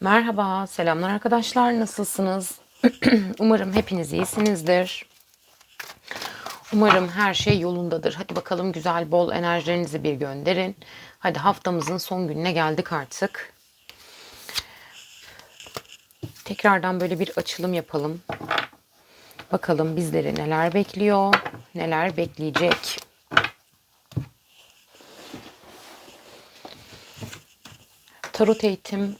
Merhaba, selamlar arkadaşlar. Nasılsınız? Umarım hepiniz iyisinizdir. Umarım her şey yolundadır. Hadi bakalım güzel bol enerjilerinizi bir gönderin. Hadi haftamızın son gününe geldik artık. Tekrardan böyle bir açılım yapalım. Bakalım bizleri neler bekliyor, neler bekleyecek. Tarot eğitim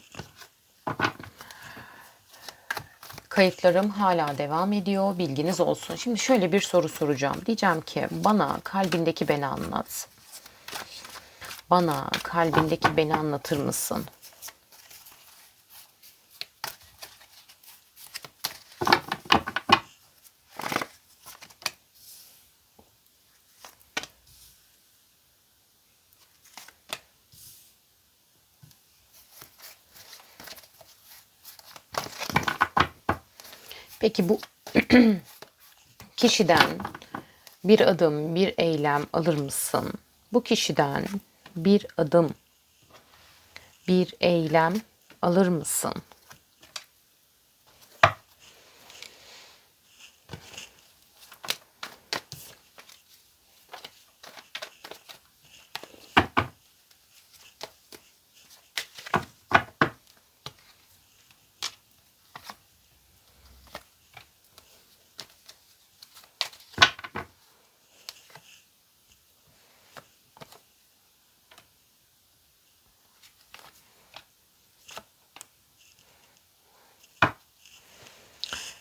kayıtlarım hala devam ediyor. Bilginiz olsun. Şimdi şöyle bir soru soracağım. Diyeceğim ki bana kalbindeki beni anlat. Bana kalbindeki beni anlatır mısın? Peki bu kişiden bir adım, bir eylem alır mısın? Bu kişiden bir adım, bir eylem alır mısın?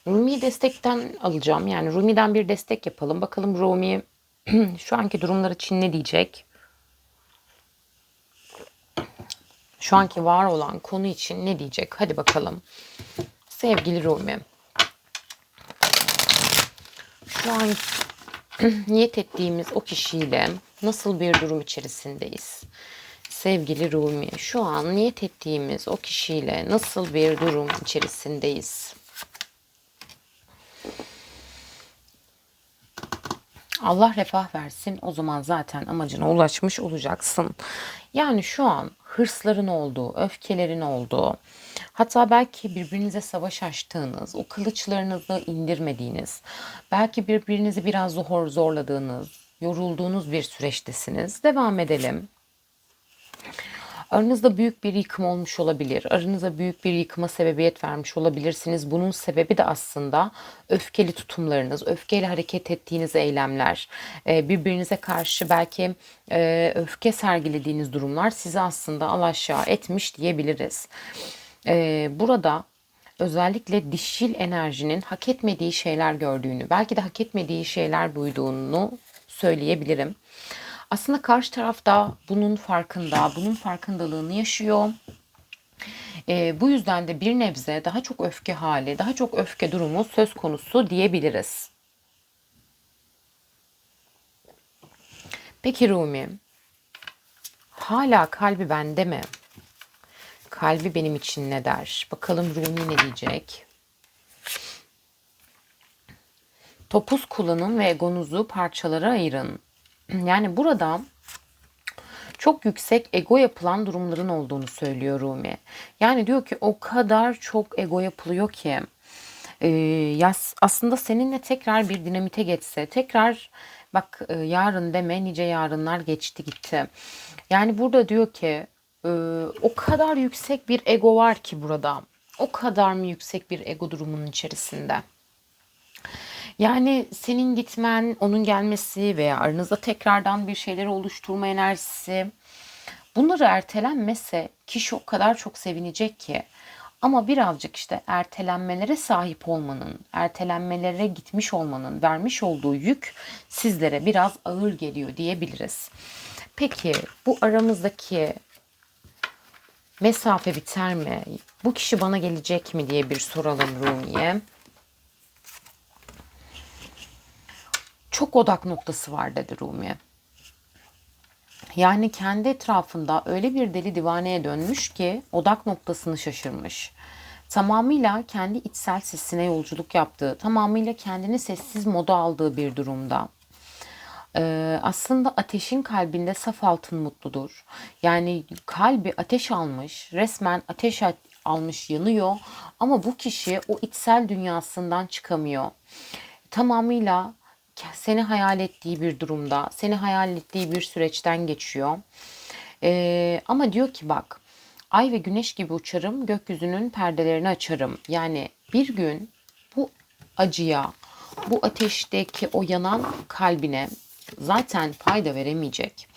Rumi destekten alacağım. Yani Rumi'den bir destek yapalım. Bakalım Rumi şu anki durumlar için ne diyecek? Şu anki var olan konu için ne diyecek? Hadi bakalım. Sevgili Rumi. Şu an niyet ettiğimiz o kişiyle nasıl bir durum içerisindeyiz? Sevgili Rumi, şu an niyet ettiğimiz o kişiyle nasıl bir durum içerisindeyiz? Allah refah versin. O zaman zaten amacına ulaşmış olacaksın. Yani şu an hırsların olduğu, öfkelerin olduğu, hatta belki birbirinize savaş açtığınız, o kılıçlarınızı indirmediğiniz, belki birbirinizi biraz zor zorladığınız, yorulduğunuz bir süreçtesiniz. Devam edelim. Aranızda büyük bir yıkım olmuş olabilir. Aranıza büyük bir yıkıma sebebiyet vermiş olabilirsiniz. Bunun sebebi de aslında öfkeli tutumlarınız, öfkeyle hareket ettiğiniz eylemler, e, birbirinize karşı belki e, öfke sergilediğiniz durumlar sizi aslında alaşağı etmiş diyebiliriz. E, burada özellikle dişil enerjinin hak etmediği şeyler gördüğünü, belki de hak etmediği şeyler duyduğunu söyleyebilirim. Aslında karşı taraf da bunun farkında, bunun farkındalığını yaşıyor. E, bu yüzden de bir nebze daha çok öfke hali, daha çok öfke durumu söz konusu diyebiliriz. Peki Rumi, hala kalbi bende mi? Kalbi benim için ne der? Bakalım Rumi ne diyecek? Topuz kullanın ve egonuzu parçalara ayırın. Yani burada çok yüksek ego yapılan durumların olduğunu söylüyor Rumi. Yani diyor ki o kadar çok ego yapılıyor ki e, yas, aslında seninle tekrar bir dinamite geçse tekrar bak e, yarın deme nice yarınlar geçti gitti. Yani burada diyor ki e, o kadar yüksek bir ego var ki burada. O kadar mı yüksek bir ego durumunun içerisinde? Yani senin gitmen, onun gelmesi veya aranızda tekrardan bir şeyleri oluşturma enerjisi bunları ertelenmese kişi o kadar çok sevinecek ki. Ama birazcık işte ertelenmelere sahip olmanın, ertelenmelere gitmiş olmanın vermiş olduğu yük sizlere biraz ağır geliyor diyebiliriz. Peki bu aramızdaki mesafe biter mi? Bu kişi bana gelecek mi diye bir soralım Rumi'ye. Çok odak noktası var dedi Rumi. Yani kendi etrafında öyle bir deli divaneye dönmüş ki odak noktasını şaşırmış. Tamamıyla kendi içsel sesine yolculuk yaptığı, tamamıyla kendini sessiz moda aldığı bir durumda. Ee, aslında ateşin kalbinde saf altın mutludur. Yani kalbi ateş almış, resmen ateş almış yanıyor. Ama bu kişi o içsel dünyasından çıkamıyor. Tamamıyla seni hayal ettiği bir durumda, seni hayal ettiği bir süreçten geçiyor. Ee, ama diyor ki bak ay ve güneş gibi uçarım, gökyüzünün perdelerini açarım. Yani bir gün bu acıya, bu ateşteki o yanan kalbine zaten fayda veremeyecek.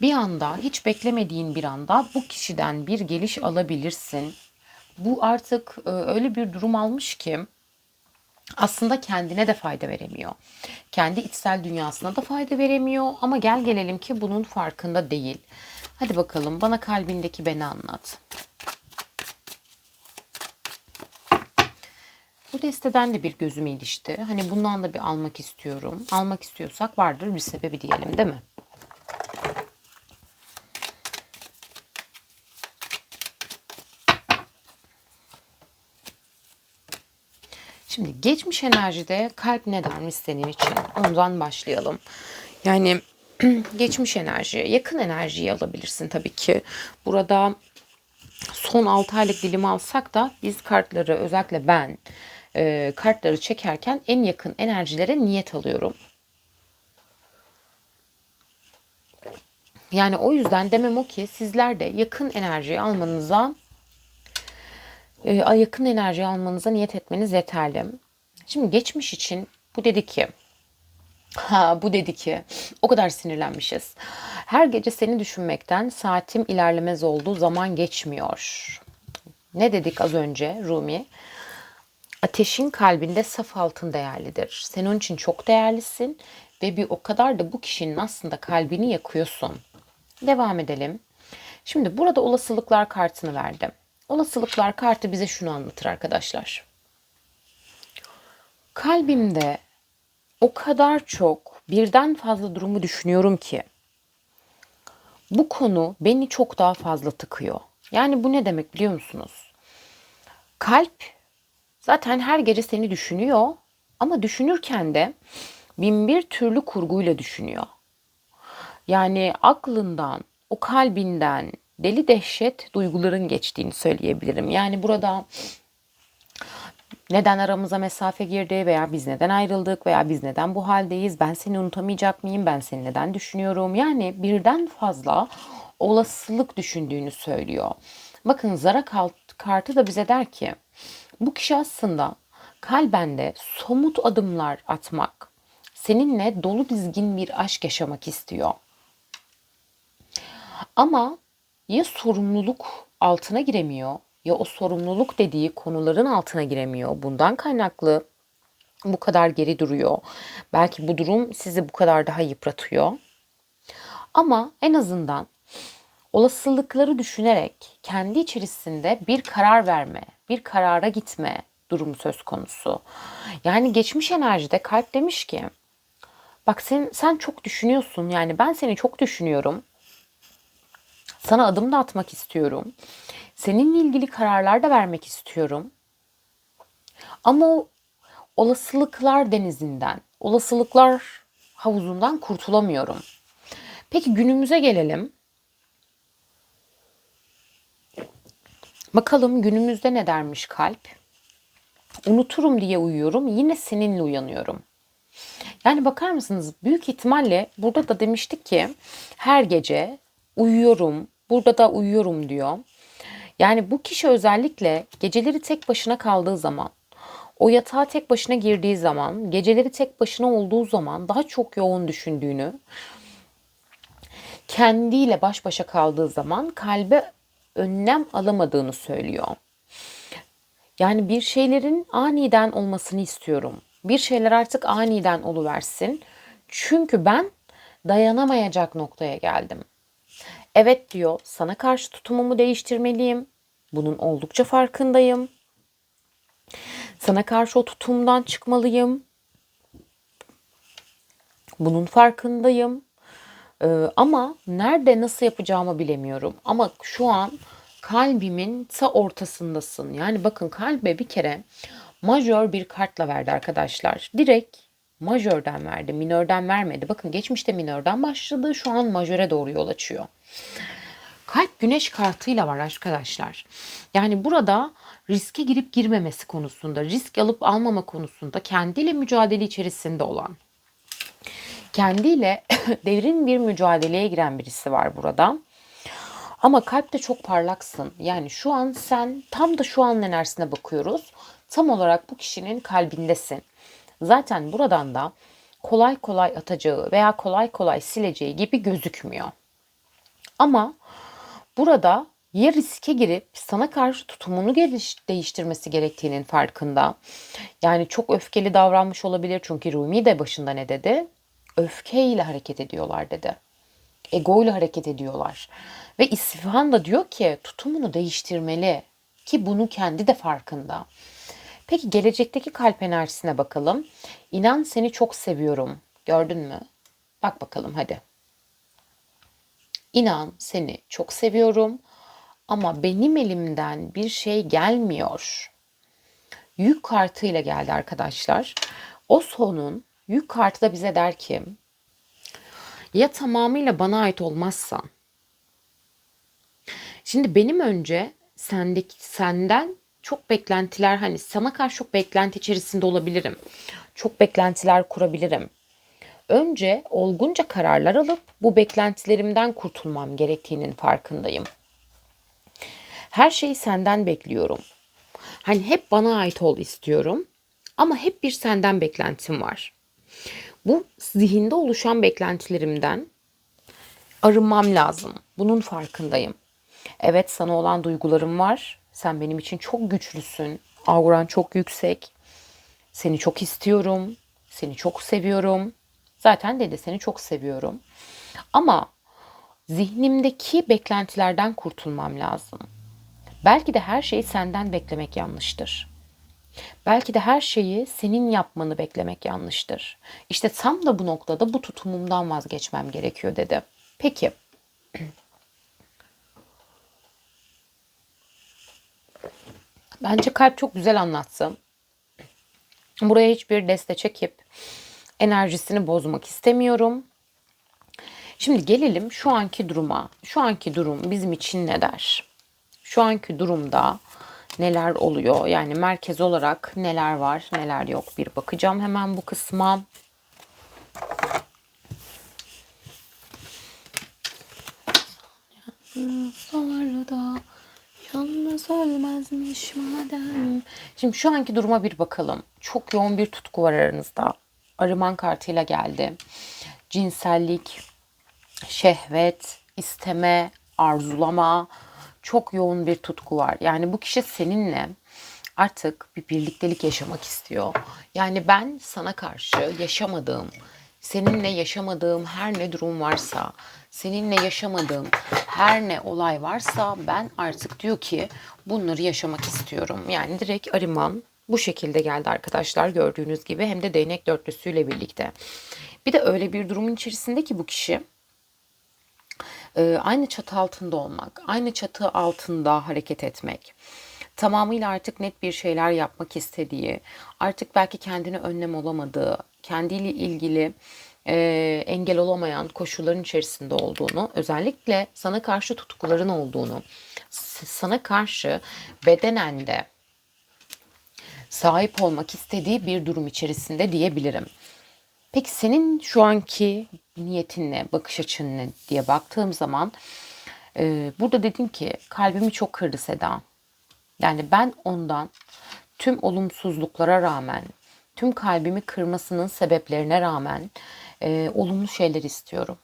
Bir anda hiç beklemediğin bir anda bu kişiden bir geliş alabilirsin. Bu artık e, öyle bir durum almış ki aslında kendine de fayda veremiyor. Kendi içsel dünyasına da fayda veremiyor ama gel gelelim ki bunun farkında değil. Hadi bakalım bana kalbindeki beni anlat. Bu desteden de bir gözüm ilişti. Hani bundan da bir almak istiyorum. Almak istiyorsak vardır bir sebebi diyelim değil mi? Şimdi geçmiş enerjide kalp ne dermiş senin için? Ondan başlayalım. Yani geçmiş enerji, yakın enerjiyi alabilirsin tabii ki. Burada son 6 aylık dilimi alsak da biz kartları özellikle ben e, kartları çekerken en yakın enerjilere niyet alıyorum. Yani o yüzden demem o ki sizler de yakın enerji almanıza e, yakın enerji almanıza niyet etmeniz yeterli. Şimdi geçmiş için bu dedi ki Ha, bu dedi ki o kadar sinirlenmişiz. Her gece seni düşünmekten saatim ilerlemez oldu zaman geçmiyor. Ne dedik az önce Rumi? Ateşin kalbinde saf altın değerlidir. Sen onun için çok değerlisin ve bir o kadar da bu kişinin aslında kalbini yakıyorsun. Devam edelim. Şimdi burada olasılıklar kartını verdim. Olasılıklar kartı bize şunu anlatır arkadaşlar. Kalbimde o kadar çok birden fazla durumu düşünüyorum ki bu konu beni çok daha fazla tıkıyor. Yani bu ne demek biliyor musunuz? Kalp zaten her gece seni düşünüyor ama düşünürken de bin bir türlü kurguyla düşünüyor. Yani aklından, o kalbinden deli dehşet duyguların geçtiğini söyleyebilirim. Yani burada neden aramıza mesafe girdi veya biz neden ayrıldık veya biz neden bu haldeyiz, ben seni unutamayacak mıyım, ben seni neden düşünüyorum. Yani birden fazla olasılık düşündüğünü söylüyor. Bakın Zara kartı da bize der ki bu kişi aslında kalbende somut adımlar atmak, seninle dolu dizgin bir aşk yaşamak istiyor. Ama ya sorumluluk altına giremiyor ya o sorumluluk dediği konuların altına giremiyor. Bundan kaynaklı bu kadar geri duruyor. Belki bu durum sizi bu kadar daha yıpratıyor. Ama en azından olasılıkları düşünerek kendi içerisinde bir karar verme, bir karara gitme durumu söz konusu. Yani geçmiş enerjide kalp demiş ki bak sen, sen çok düşünüyorsun yani ben seni çok düşünüyorum. Sana adım da atmak istiyorum. Seninle ilgili kararlar da vermek istiyorum. Ama o olasılıklar denizinden, olasılıklar havuzundan kurtulamıyorum. Peki günümüze gelelim. Bakalım günümüzde ne dermiş kalp? Unuturum diye uyuyorum, yine seninle uyanıyorum. Yani bakar mısınız? Büyük ihtimalle burada da demiştik ki her gece uyuyorum, burada da uyuyorum diyor. Yani bu kişi özellikle geceleri tek başına kaldığı zaman, o yatağa tek başına girdiği zaman, geceleri tek başına olduğu zaman daha çok yoğun düşündüğünü, kendiyle baş başa kaldığı zaman kalbe önlem alamadığını söylüyor. Yani bir şeylerin aniden olmasını istiyorum. Bir şeyler artık aniden oluversin. Çünkü ben dayanamayacak noktaya geldim. Evet diyor, sana karşı tutumumu değiştirmeliyim. Bunun oldukça farkındayım. Sana karşı o tutumdan çıkmalıyım. Bunun farkındayım. Ee, ama nerede nasıl yapacağımı bilemiyorum. Ama şu an kalbimin ta ortasındasın. Yani bakın kalbe bir kere majör bir kartla verdi arkadaşlar. Direkt majörden verdi, minörden vermedi. Bakın geçmişte minörden başladı, şu an majöre doğru yol açıyor. Kalp güneş kartıyla var arkadaşlar. Yani burada riske girip girmemesi konusunda, risk alıp almama konusunda kendiyle mücadele içerisinde olan, kendiyle derin bir mücadeleye giren birisi var burada. Ama kalpte çok parlaksın. Yani şu an sen tam da şu an enerjisine bakıyoruz. Tam olarak bu kişinin kalbindesin. Zaten buradan da kolay kolay atacağı veya kolay kolay sileceği gibi gözükmüyor. Ama burada ya riske girip sana karşı tutumunu geliş- değiştirmesi gerektiğinin farkında. Yani çok öfkeli davranmış olabilir çünkü Rumi de başında ne dedi? Öfkeyle hareket ediyorlar dedi. Egoyla hareket ediyorlar. Ve İsfahan da diyor ki tutumunu değiştirmeli ki bunu kendi de farkında. Peki gelecekteki kalp enerjisine bakalım. İnan seni çok seviyorum. Gördün mü? Bak bakalım hadi. İnan seni çok seviyorum ama benim elimden bir şey gelmiyor. Yük kartıyla geldi arkadaşlar. O sonun yük kartı da bize der ki ya tamamıyla bana ait olmazsan. Şimdi benim önce sendeki senden çok beklentiler hani sana karşı çok beklenti içerisinde olabilirim. Çok beklentiler kurabilirim. Önce olgunca kararlar alıp bu beklentilerimden kurtulmam gerektiğinin farkındayım. Her şeyi senden bekliyorum. Hani hep bana ait ol istiyorum ama hep bir senden beklentim var. Bu zihinde oluşan beklentilerimden arınmam lazım. Bunun farkındayım. Evet sana olan duygularım var. Sen benim için çok güçlüsün. Auran çok yüksek. Seni çok istiyorum. Seni çok seviyorum. Zaten dedi seni çok seviyorum. Ama zihnimdeki beklentilerden kurtulmam lazım. Belki de her şeyi senden beklemek yanlıştır. Belki de her şeyi senin yapmanı beklemek yanlıştır. İşte tam da bu noktada bu tutumumdan vazgeçmem gerekiyor dedi. Peki. Bence kalp çok güzel anlattı. Buraya hiçbir deste çekip enerjisini bozmak istemiyorum. Şimdi gelelim şu anki duruma. Şu anki durum bizim için ne der? Şu anki durumda neler oluyor? Yani merkez olarak neler var, neler yok bir bakacağım hemen bu kısma. Sonra da yalnız ölmezmiş madem. Şimdi şu anki duruma bir bakalım. Çok yoğun bir tutku var aranızda. Arıman kartıyla geldi. Cinsellik, şehvet, isteme, arzulama, çok yoğun bir tutku var. Yani bu kişi seninle artık bir birliktelik yaşamak istiyor. Yani ben sana karşı yaşamadığım, seninle yaşamadığım her ne durum varsa, seninle yaşamadığım her ne olay varsa ben artık diyor ki bunları yaşamak istiyorum. Yani direkt Ariman bu şekilde geldi arkadaşlar gördüğünüz gibi hem de değnek dörtlüsüyle birlikte. Bir de öyle bir durumun içerisinde ki bu kişi e, aynı çatı altında olmak, aynı çatı altında hareket etmek, tamamıyla artık net bir şeyler yapmak istediği, artık belki kendine önlem olamadığı, kendiyle ilgili e, engel olamayan koşulların içerisinde olduğunu, özellikle sana karşı tutkuların olduğunu, sana karşı bedenen de sahip olmak istediği bir durum içerisinde diyebilirim. Peki senin şu anki niyetin ne, bakış açın ne diye baktığım zaman e, burada dedim ki kalbimi çok kırdı Seda. Yani ben ondan tüm olumsuzluklara rağmen, tüm kalbimi kırmasının sebeplerine rağmen e, olumlu şeyler istiyorum.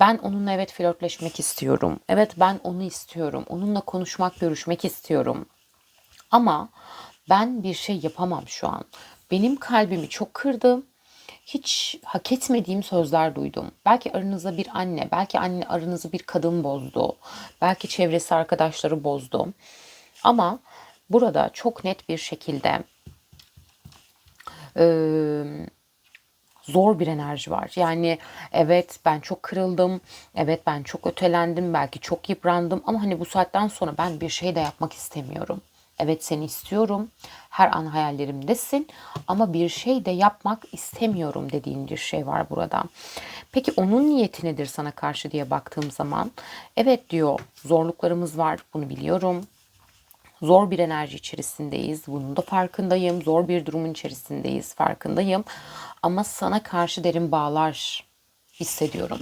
Ben onunla evet flörtleşmek istiyorum. Evet ben onu istiyorum. Onunla konuşmak, görüşmek istiyorum. Ama ben bir şey yapamam şu an. Benim kalbimi çok kırdı. Hiç hak etmediğim sözler duydum. Belki aranızda bir anne, belki anne aranızı bir kadın bozdu. Belki çevresi arkadaşları bozdu. Ama burada çok net bir şekilde zor bir enerji var. Yani evet ben çok kırıldım. Evet ben çok ötelendim. Belki çok yıprandım. Ama hani bu saatten sonra ben bir şey de yapmak istemiyorum. Evet seni istiyorum. Her an hayallerimdesin ama bir şey de yapmak istemiyorum dediğin bir şey var burada. Peki onun niyeti nedir sana karşı diye baktığım zaman evet diyor zorluklarımız var bunu biliyorum. Zor bir enerji içerisindeyiz. Bunun da farkındayım. Zor bir durumun içerisindeyiz. Farkındayım. Ama sana karşı derin bağlar hissediyorum.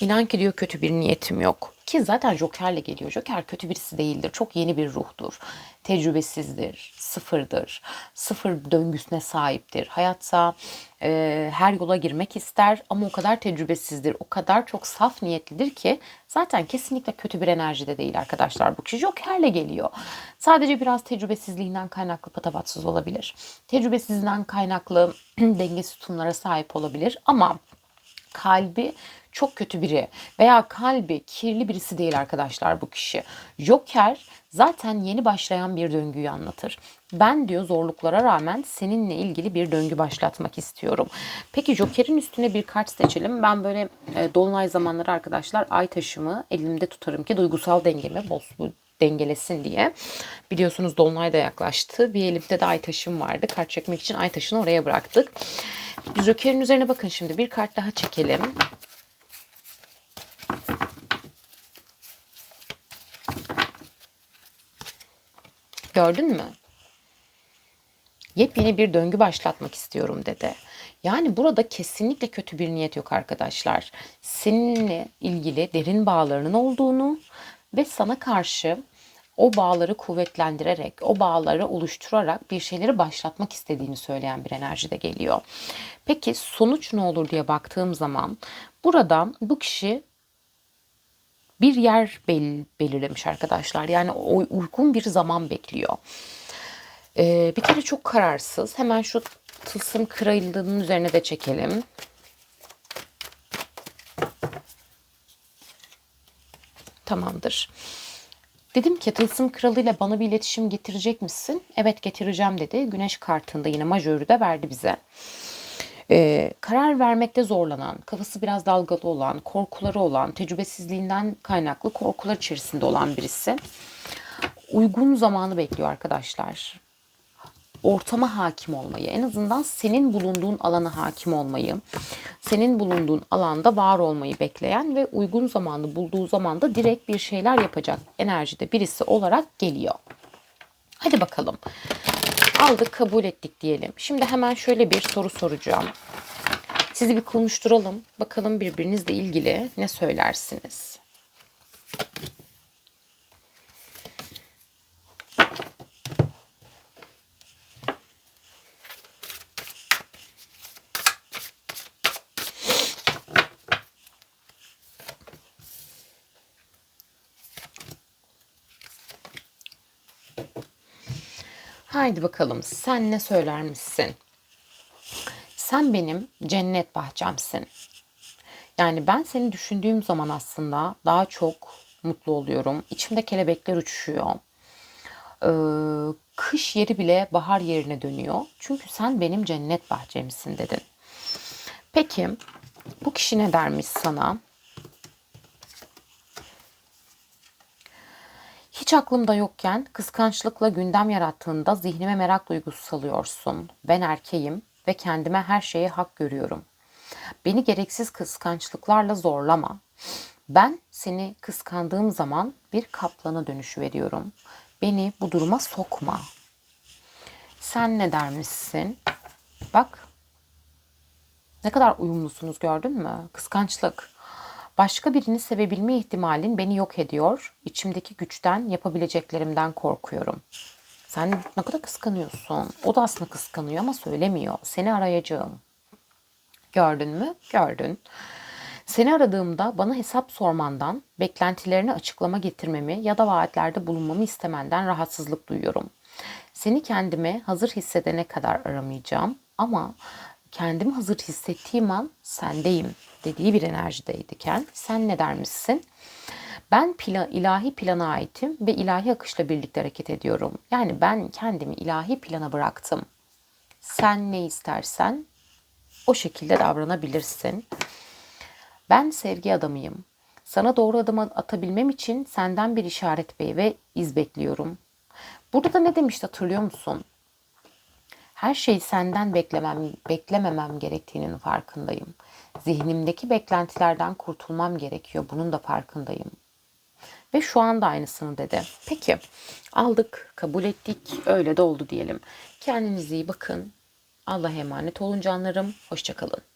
İnan ki diyor kötü bir niyetim yok. Ki zaten Joker'le geliyor. Joker kötü birisi değildir. Çok yeni bir ruhtur. Tecrübesizdir. Sıfırdır. Sıfır döngüsüne sahiptir. Hayatta e, her yola girmek ister ama o kadar tecrübesizdir. O kadar çok saf niyetlidir ki zaten kesinlikle kötü bir enerjide değil arkadaşlar. Bu kişi Joker'le geliyor. Sadece biraz tecrübesizliğinden kaynaklı patavatsız olabilir. Tecrübesizliğinden kaynaklı dengesiz tutumlara sahip olabilir ama kalbi çok kötü biri veya kalbi kirli birisi değil arkadaşlar bu kişi. Joker zaten yeni başlayan bir döngüyü anlatır. Ben diyor zorluklara rağmen seninle ilgili bir döngü başlatmak istiyorum. Peki Joker'in üstüne bir kart seçelim. Ben böyle e, dolunay zamanları arkadaşlar ay taşımı elimde tutarım ki duygusal dengemi boz, dengelesin diye. Biliyorsunuz Dolunay da yaklaştı. Bir elimde de ay taşım vardı. Kart çekmek için ay taşını oraya bıraktık. Joker'in üzerine bakın şimdi. Bir kart daha çekelim. Gördün mü? Yepyeni bir döngü başlatmak istiyorum dedi. Yani burada kesinlikle kötü bir niyet yok arkadaşlar. Seninle ilgili derin bağlarının olduğunu ve sana karşı o bağları kuvvetlendirerek, o bağları oluşturarak bir şeyleri başlatmak istediğini söyleyen bir enerji de geliyor. Peki sonuç ne olur diye baktığım zaman burada bu kişi bir yer bel belirlemiş arkadaşlar. Yani uygun bir zaman bekliyor. Ee, bir kere çok kararsız. Hemen şu tılsım kralılığının üzerine de çekelim. Tamamdır. Dedim ki tılsım kralıyla bana bir iletişim getirecek misin? Evet getireceğim dedi. Güneş kartında yine majörü de verdi bize. Ee, karar vermekte zorlanan, kafası biraz dalgalı olan, korkuları olan, tecrübesizliğinden kaynaklı korkular içerisinde olan birisi. Uygun zamanı bekliyor arkadaşlar ortama hakim olmayı, en azından senin bulunduğun alana hakim olmayı, senin bulunduğun alanda var olmayı bekleyen ve uygun zamanı bulduğu zamanda direkt bir şeyler yapacak enerjide birisi olarak geliyor. Hadi bakalım. Aldık, kabul ettik diyelim. Şimdi hemen şöyle bir soru soracağım. Sizi bir konuşturalım. Bakalım birbirinizle ilgili ne söylersiniz? Haydi bakalım sen ne söyler misin? Sen benim cennet bahçemsin. Yani ben seni düşündüğüm zaman aslında daha çok mutlu oluyorum. İçimde kelebekler uçuşuyor. Ee, kış yeri bile bahar yerine dönüyor. Çünkü sen benim cennet bahçemsin dedin. Peki bu kişi ne dermiş sana? Hiç aklımda yokken kıskançlıkla gündem yarattığında zihnime merak duygusu salıyorsun. Ben erkeğim ve kendime her şeye hak görüyorum. Beni gereksiz kıskançlıklarla zorlama. Ben seni kıskandığım zaman bir kaplana dönüşü veriyorum. Beni bu duruma sokma. Sen ne dermişsin? Bak. Ne kadar uyumlusunuz gördün mü? Kıskançlık. Başka birini sevebilme ihtimalin beni yok ediyor. İçimdeki güçten, yapabileceklerimden korkuyorum. Sen ne kadar kıskanıyorsun. O da aslında kıskanıyor ama söylemiyor. Seni arayacağım. Gördün mü? Gördün. Seni aradığımda bana hesap sormandan, beklentilerini açıklama getirmemi ya da vaatlerde bulunmamı istemenden rahatsızlık duyuyorum. Seni kendime hazır hissedene kadar aramayacağım ama kendimi hazır hissettiğim an sendeyim dediği bir enerjideydiken sen ne dermişsin? Ben plan, ilahi plana aitim ve ilahi akışla birlikte hareket ediyorum. Yani ben kendimi ilahi plana bıraktım. Sen ne istersen o şekilde davranabilirsin. Ben sevgi adamıyım. Sana doğru adım atabilmem için senden bir işaret ve iz bekliyorum. Burada da ne demişti hatırlıyor musun? Her şeyi senden beklemem, beklememem gerektiğinin farkındayım. Zihnimdeki beklentilerden kurtulmam gerekiyor. Bunun da farkındayım. Ve şu anda aynısını dedi. Peki aldık, kabul ettik, öyle de oldu diyelim. Kendinize iyi bakın. Allah'a emanet olun canlarım. Hoşçakalın.